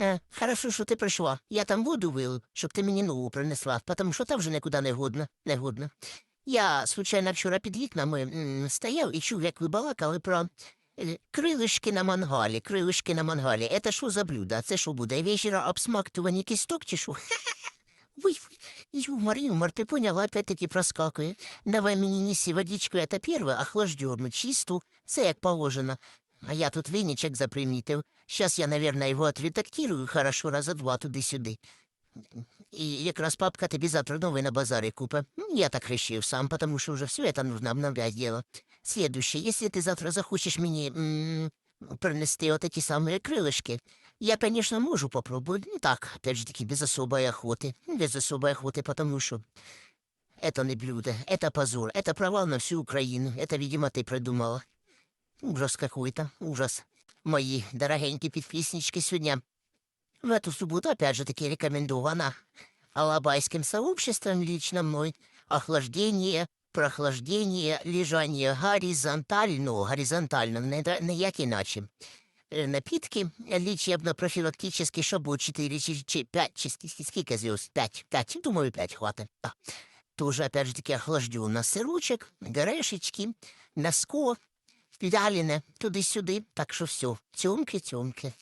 Е, хорошо, що ти прийшла. Я там воду вилив, щоб ти мені нову принесла, тому що та вже нікуди не годна. Не годна. Я, случайно, вчора під вікнами стояв і чув, як ви балакали про е, крилишки на мангалі, крилишки на мангалі. Це що за блюдо? Це що буде? Вечора обсмактування кісток чи що? Юмор, юмор, ты поняла, опять-таки проскакує. Давай мені неси водичку, это первое, охлажденную, чисту, це як положено. А я тут виничок запримітив. Сейчас я, наверное, його отредактирую хорошо раза два туди-сюди. І якраз папка тобі завтра новий на базарі купе. Ну, Я так решив сам, потому что уже все это нужно обновлять дело. Следующее, если ты завтра захочешь мені м, принести вот эти самые крылышки, я, конечно, можу попробовать. Ну так, опять же таки, без особой охоты. Ну, Без особой охоты, потому что это не блюдо, это позор, это провал на всю Украину. Это, видимо, ты придумала. Ужас какой-то, ужас. Мои дорогенькие подписнички сегодня в эту субботу, опять же таки, рекомендовано алабайским сообществом лично мной охлаждение, прохлаждение, лежание горизонтально, горизонтально, не, не як іначе. Е, Напитки лечебно-профилактические, щоб 4 чи, чи 5, чи скільки зв'яз? 5, 5, думаю, 5 хватить. Да. Тоже, опять же таки, охлажденно. Сирочек, горешечки, мяско, вялене, туди-сюди. Так що все, тьомки.